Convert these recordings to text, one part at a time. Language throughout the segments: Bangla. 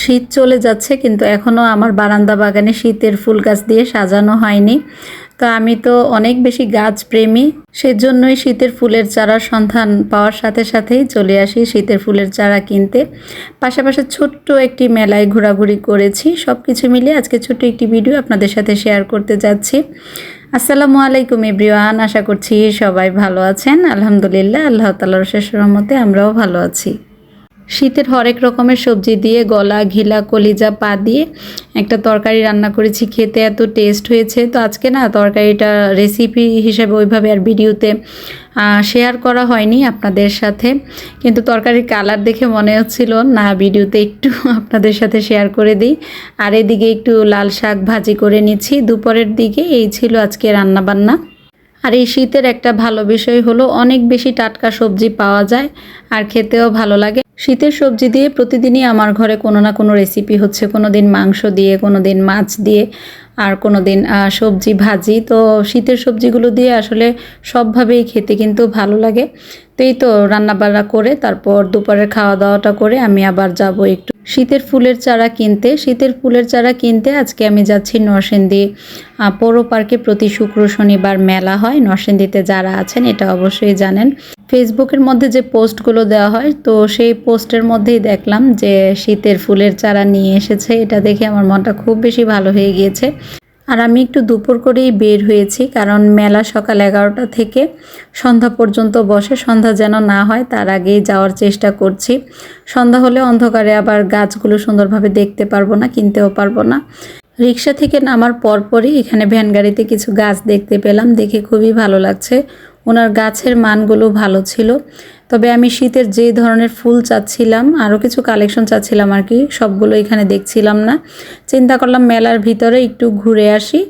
শীত চলে যাচ্ছে, কিন্তু এখনও আমার বারান্দা বাগানে শীতের ফুল গাছ দিয়ে সাজানো হয়নি। তো আমি তো অনেক বেশি গাছ প্রেমী, সেজন্যই শীতের ফুলের চারার সন্ধান পাওয়ার সাথে সাথেই চলে আসি শীতের ফুলের চারা কিনতে। পাশাপাশি ছোট্ট একটি মেলায় ঘোরাঘুরি করেছি সব কিছু মিলে আজকে ছোট্ট একটি ভিডিও আপনাদের সাথে শেয়ার করতে যাচ্ছি। আসসালামু আলাইকুম এভরিওয়ান, আশা করছি সবাই ভালো আছেন। আলহামদুলিল্লাহ, আল্লাহ তালার শেষ রহমতে আমরাও ভালো আছি। শীতের হরেক রকমের সবজি দিয়ে গলা, ঘিলা, কলিজা, পা দিয়ে একটা তরকারি রান্না করেছি। খেতে এত টেস্ট হয়েছে। তো আজকে না তরকারিটা রেসিপি হিসেবে ওইভাবে আর ভিডিওতে শেয়ার করা হয়নি আপনাদের সাথে। কিন্তু তরকারির কালার দেখে মনে হচ্ছিল, না, ভিডিওতে একটু আপনাদের সাথে শেয়ার করে দিই। আর এদিকে একটু লাল শাক ভাজি করে নিচ্ছি। দুপুরের দিকে এই ছিল আজকে রান্নাবান্না। আর এই শীতের একটা ভালো বিষয় হলো, অনেক বেশি টাটকা সবজি পাওয়া যায়, আর খেতেও ভালো লাগে। শীতের সবজি দিয়ে প্রতিদিনই আমার ঘরে কোনো না কোনো রেসিপি হচ্ছে। কোনো দিন মাংস দিয়ে, কোনো দিন মাছ দিয়ে, আর কোনো দিন সবজি ভাজি। তো শীতের সবজিগুলো দিয়ে আসলে সবভাবেই খেতে কিন্তু ভালো লাগে। তো এই তো রান্নাবান্না করে, তারপর দুপুরের খাওয়া দাওয়াটা করে আমি আবার যাব একটু। শীতের ফুলের চারা কিনতে, শীতের ফুলের চারা কিনতে আজকে আমি যাচ্ছি নরসিংদী পৌর পার্কে প্রতি শুক্র শনিবার মেলা হয়, নরসিংদীতে যারা আছেন এটা অবশ্যই জানেন। ফেসবুকের মধ্যে যে পোস্টগুলো দেওয়া হয়, তো সেই পোস্টের মধ্যেই দেখলাম যে শীতের ফুলের চারা নিয়ে এসেছে, এটা দেখে আমার মনটা খুব বেশি ভালো হয়ে গিয়েছে। আর আমি একটু দুপুর করেই বের হয়েছি, কারণ মেলা সকাল এগারোটা থেকে সন্ধ্যা পর্যন্ত বসে, সন্ধ্যা যেন না হয় তার আগেই যাওয়ার চেষ্টা করছি। সন্ধ্যা হলে অন্ধকারে আবার গাছগুলো সুন্দরভাবে দেখতে পারব না, কিনতেও পারব না। রিক্সা থেকে নামার পরপরই এখানে ভ্যান গাড়িতে কিছু গাছ দেখতে পেলাম, দেখে খুবই ভালো লাগছে। ওনার গাছের মানগুলো ভালো ছিল। তবে আমি শীতের যে ধরনের ফুল চাচ্ছিলাম, আরও কিছু কালেকশন চাচ্ছিলাম আর কি, সবগুলো এখানে দেখছিলাম না। চিন্তা করলাম মেলার ভিতরে একটু ঘুরে আসি।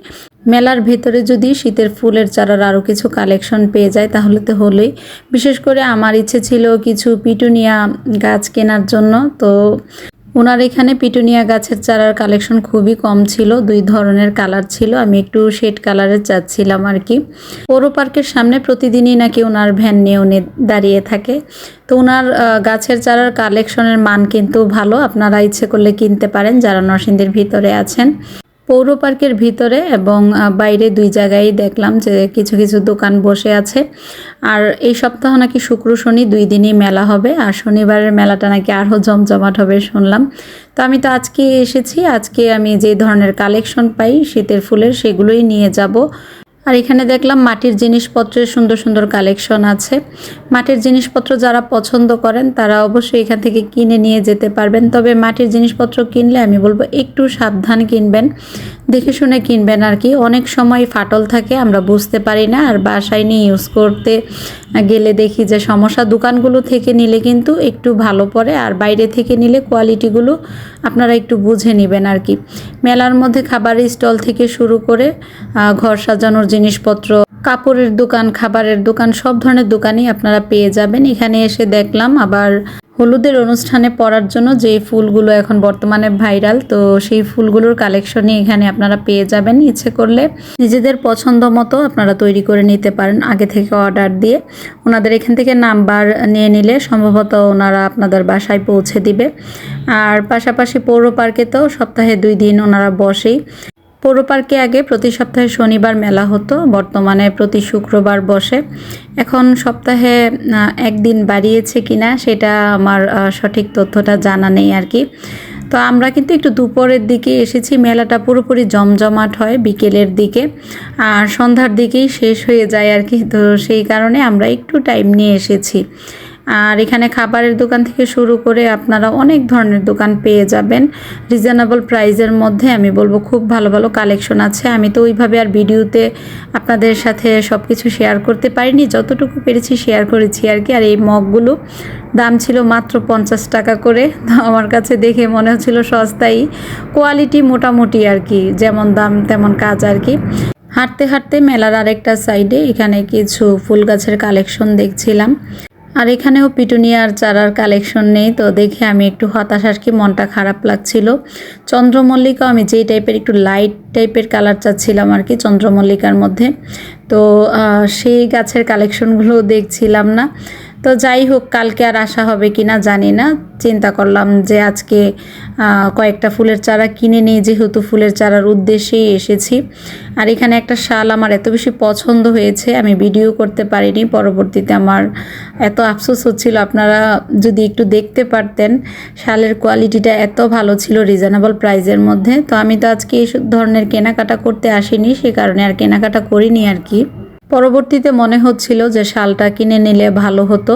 মেলার ভেতরে যদি শীতের ফুলের চারার আরও কিছু কালেকশন পেয়ে যায় তাহলে তো হলেই। বিশেষ করে আমার ইচ্ছে ছিল কিছু পিটুনিয়া গাছ কেনার জন্য, তো ওনার এখানে পিটুনিয়া গাছের চারার কালেকশন খুবই কম ছিল, দুই ধরনের কালার ছিল, আমি একটু শেড কালারের চাচ্ছিলাম আর কি। পৌর পার্কের সামনে প্রতিদিনই নাকি ওনার ভ্যান নিয়ে উনি দাঁড়িয়ে থাকে। তো ওনার গাছের চারার কালেকশনের মান কিন্তু ভালো, আপনারা ইচ্ছে করলে কিনতে পারেন যারা নরসিংদীর ভিতরে আছেন। পৌর পার্কের ভিতরে এবং বাইরে দুই জায়গায় দেখলাম যে কিছু কিছু দোকান বসে আছে। আর এই সপ্তাহ নাকি শুক্র শনি দুই দিনই মেলা হবে, আর শনিবারের মেলাটা নাকি আরও জমজমাট হবে শুনলাম। তো আমি তো আজকে এসেছি, আজকে আমি যে ধরনের কালেকশন পাই, শীতের ফুলের সেগুলোই নিয়ে যাব। আর এখানে দেখলাম মাটির জিনিসপত্রের সুন্দর সুন্দর কালেকশন আছে। মাটির জিনিসপত্র যারা পছন্দ করেন, তারা অবশ্যই এখান থেকে কিনে নিয়ে যেতে পারবেন। তবে মাটির জিনিসপত্র কিনলে আমি বলব একটু সাবধান কিনবেন, দেখে শুনে কিনবেন আর কি। অনেক সময় ফাটল থাকে, আমরা বুঝতে পারি না আর বাসায় নিয়ে ইউজ করতে গেলে দেখি যে সমস্যা। দোকানগুলো থেকে নিলে কিন্তু একটু ভালো পড়ে আর বাইরে থেকে নিলে কোয়ালিটিগুলো আপনারা একটু বুঝে নেবেন আর কি। মেলার মধ্যে খাবারের স্টল থেকে শুরু করে ঘর সাজানোর জিনিসপত্র, কাপড়ের দোকান, খাবারের দোকান, সব ধরনের দোকানই আপনারা পেয়ে যাবেন। এখানে এসে দেখলাম আবার হলুদের অনুষ্ঠানে পরার জন্য যে ফুলগুলো এখন বর্তমানে ভাইরাল, তো সেই ফুলগুলোর কালেকশনই এখানে আপনারা পেয়ে যাবেন। ইচ্ছে করলে নিজেদের পছন্দ মতো আপনারা তৈরি করে নিতে পারেন আগে থেকে অর্ডার দিয়ে। ওনাদের এখান থেকে নাম্বার নিয়ে নিলে সম্ভবত ওনারা আপনাদের বাসায় পৌঁছে দিবে। আর পাশাপাশি পৌর পার্কে তো সপ্তাহে দুই দিন ওনারা বসেই পৌর পার্কে আগে প্রতি সপ্তাহে শনিবার মেলা হতো, বর্তমানে প্রতি শুক্রবার বসে। এখন সপ্তাহে একদিন বাড়িয়েছে কিনা সেটা আমার সঠিক তথ্যটা জানা নেই আর কি। তো আমরা কিন্তু একটু দুপুরের দিকে এসেছি, মেলাটা পুরোপুরি জমজমাট হয় বিকেলের দিকে, আর সন্ধ্যার দিকেই শেষ হয়ে যায় আর কি। তো সেই কারণে আমরা একটু টাইম নিয়ে এসেছি। আর এখানে খাবারের দোকান থেকে শুরু করে আপনারা অনেক ধরনের দোকান পেয়ে যাবেন। রিজনেবল প্রাইজের মধ্যে আমি বলব খুব ভালো ভালো কালেকশন আছে। আমি তো ওইভাবে আর ভিডিওতে আপনাদের সাথে সব কিছু শেয়ার করতে পারিনি। যতটুকু পেরেছি শেয়ার করেছি আর কি। আর এই মগগুলো দাম ছিল মাত্র পঞ্চাশ টাকা করে। আমার কাছে দেখে মনে হচ্ছিল সস্তাই। কোয়ালিটি মোটামুটি আর কি, যেমন দাম তেমন কাজ আর কি। হাঁটতে হাঁটতে মেলার আরেকটা সাইডে এখানে কিছু ফুল গাছের কালেকশন দেখছিলাম। আর এখানেও পিটুনিয়ার চারার কালেকশন নেই, তো দেখে আমি একটু হতাশ আর কি মনটা খারাপ লাগছিল। চন্দ্রমল্লিকা আমি যেই টাইপের একটু লাইট টাইপের কালার চাচ্ছিলাম আর কি চন্দ্রমল্লিকার মধ্যে। তো সেই গাছের কালেকশনগুলো দেখছিলাম না। তো যাই হোক, কালকে আর আসা হবে কি না জানি না। চিন্তা করলাম যে আজকে কয়েকটা ফুলের চারা কিনে নিই, যেহেতু ফুলের চারার উদ্দেশ্যেই এসেছি। আর এখানে একটা শাল আমার এত বেশি পছন্দ হয়েছে, আমি ভিডিও করতে পারিনি, পরবর্তীতে আমার এত আফসোস হচ্ছিল। আপনারা যদি একটু দেখতে পারতেন, শালের কোয়ালিটিটা এত ভালো ছিল রিজনেবল প্রাইজের মধ্যে। তো আমি তো আজকে এই ধরনের কেনাকাটা করতে আসিনি, সে কারণে আর কেনাকাটা করিনি আর কি। পরবর্তীতে মনে হচ্ছিল যে শালটা কিনে নিলে ভালো হতো।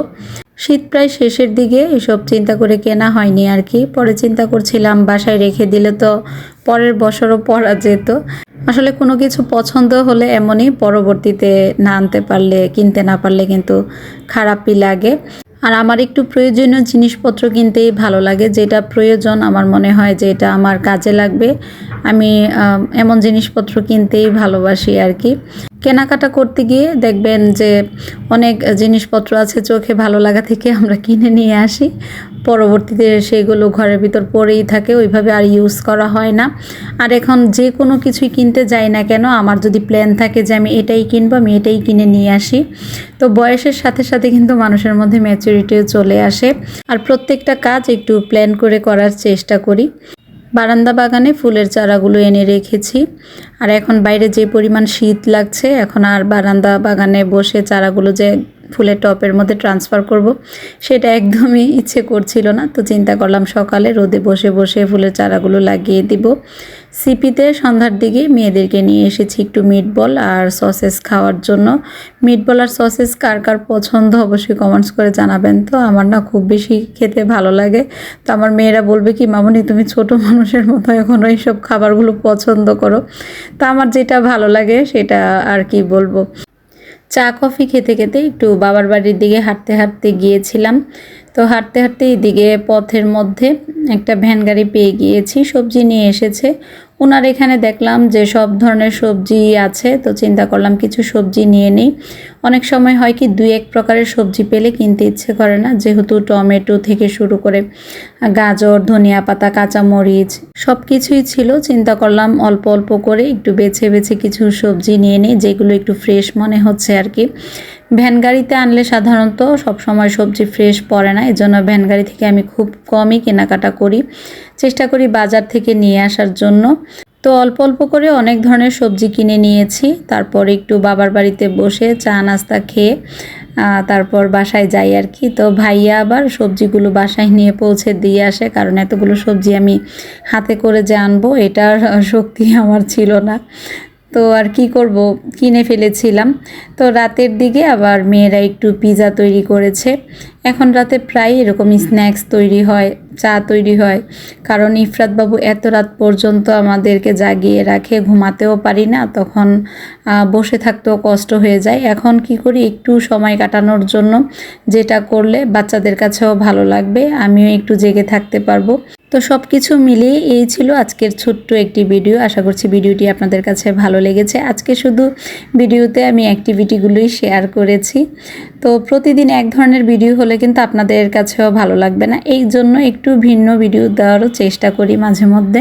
শীত প্রায় শেষের দিকে এসব চিন্তা করে কেনা হয়নি আর কি। পরে চিন্তা করছিলাম, বাসায় রেখে দিলে তো পরের বছরও পরা যেত। আসলে কোনো কিছু পছন্দ হলে এমনই পরবর্তীতে না আনতে পারলে, কিনতে না পারলে কিন্তু খারাপই লাগে। আর আমার একটু প্রয়োজনীয় জিনিসপত্র কিনতেই ভালো লাগে, যেটা প্রয়োজন আমার মনে হয় যে এটা আমার কাজে লাগবে। আমি এমন জিনিসপত্র কিনতেই ভালোবাসি আর কি। কেনাকাটা করতে গিয়ে দেখবেন যে অনেক জিনিসপত্র আছে চোখে ভালো লাগা থেকে আমরা কিনে নিয়ে আসি। পরবর্তীতে সেগুলো ঘরের ভিতর পড়েই থাকে, ওইভাবে আর ইউজ করা হয় না। আর এখন যে কোনো কিছুই কিনতে যাই না কেন, আমার যদি প্ল্যান থাকে যে আমি এটাই কিনবো, আমি এটাই কিনে নিয়ে আসি। তো বয়সের সাথে সাথে কিন্তু মানুষের মধ্যে ম্যাচুরিটিও চলে আসে। আর প্রত্যেকটা কাজ একটু প্ল্যান করে করার চেষ্টা করি। বারান্দা বাগানে ফুলের চারাগুলো এনে রেখেছি। আর এখন বাইরে যে পরিমাণ শীত লাগছে, এখন আর বারান্দা বাগানে বসে চারাগুলো যে ফুলের টপের মধ্যে ট্রান্সফার করব। সেটা একদমই ইচ্ছে করছিল না, তো চিন্তা করলাম সকালে রোদে বসে বসে ফুলের চারাগুলো লাগিয়ে দিব। সিপিতে সন্ধ্যার দিকে মেয়েদেরকে নিয়ে এসেছি একটু মিটবল আর সসেস খাওয়ার জন্য। মিটবল আর সসেস কার কার পছন্দ অবশ্যই কমেন্টস করে জানাবেন, তো আমার না খুব বেশি খেতে ভালো লাগে। তো আমার মেয়েরা বলবে, কি মামনি, তুমি ছোট মানুষের মতো এখনও এইসব খাবারগুলো পছন্দ করো? তো আমার যেটা ভালো লাগে সেটা আর কি বলব। চা কফি খেতে খেতে একটু বাবার বাড়ির দিকে হাঁটতে হাঁটতে গিয়েছিলাম। তো হাঁটতে হাঁটতে এদিকে পথের মধ্যে একটা ভ্যান গাড়ি পেয়ে গিয়েছি, সবজি নিয়ে এসেছে। ওনার এখানে দেখলাম যে সব ধরনের সবজি আছে, তো চিন্তা করলাম কিছু সবজি নিয়ে নিই। অনেক সময় হয় কি দুই এক প্রকারের সবজি পেলে কিনতে ইচ্ছে করে না, যেহেতু টমেটো থেকে শুরু করে গাজর, ধনিয়া পাতা, কাঁচামরিচ সব কিছুই ছিল। চিন্তা করলাম অল্প অল্প করে একটু বেছে বেছে কিছু সবজি নিয়ে নিই, যেগুলো একটু ফ্রেশ মনে হচ্ছে আর কি। ভ্যান গাড়িতে আনলে সাধারণত সব সময় সবজি ফ্রেশ পড়ে না। এজন্য ভ্যান গাড়ি থেকে আমি খুব কমই কেনাকাটা করি। চেষ্টা করি বাজার থেকে নিয়ে আসার জন্য। তো অল্প অল্প করে অনেক ধরনের সবজি কিনে নিয়েছি। তারপর একটু বাবার বাড়িতে বসে চা নাস্তা খেয়ে তারপর বাসায় যাই আর কি। তো ভাইয়া আবার সবজিগুলো বাসায় নিয়ে পৌঁছে দিয়ে আসে, কারণ এতগুলো সবজি আমি হাতে করে যে আনব, এটার শক্তি আমার ছিল না। তো আর কি করব? কিনে ফেলেছিলাম। তো রাতের দিকে আবার মেয়েরা একটু পিৎজা তৈরি করেছে। এখন রাতে প্রায় এরকম স্ন্যাক্স তৈরি হয়, চা তৈরি হয়। কারণ ইফরাত বাবু এত রাত পর্যন্ত আমাদেরকে জাগিয়ে রাখে, ঘুমাতেও পারি না, তখন বসে থাকতেও কষ্ট হয়ে যায়। এখন কি করি? একটু সময় কাটানোর জন্য যেটা করলে বাচ্চাদের কাছেও ভালো লাগবে, আমিও একটু জেগে থাকতে পারব। তো সব কিছু মিলিয়ে এই ছিল আজকের ছোট্ট একটি ভিডিও। আশা করছি ভিডিওটি আপনাদের কাছে ভালো লেগেছে। আজকে শুধু ভিডিওতে আমি অ্যাক্টিভিটিগুলোই শেয়ার করেছি। তো প্রতিদিন এক ধরনের ভিডিও হলে কিন্তু আপনাদের কাছেও ভালো লাগবে না। এই জন্য একটু ভিন্ন ভিডিও দেওয়ারও চেষ্টা করি মাঝে মধ্যে।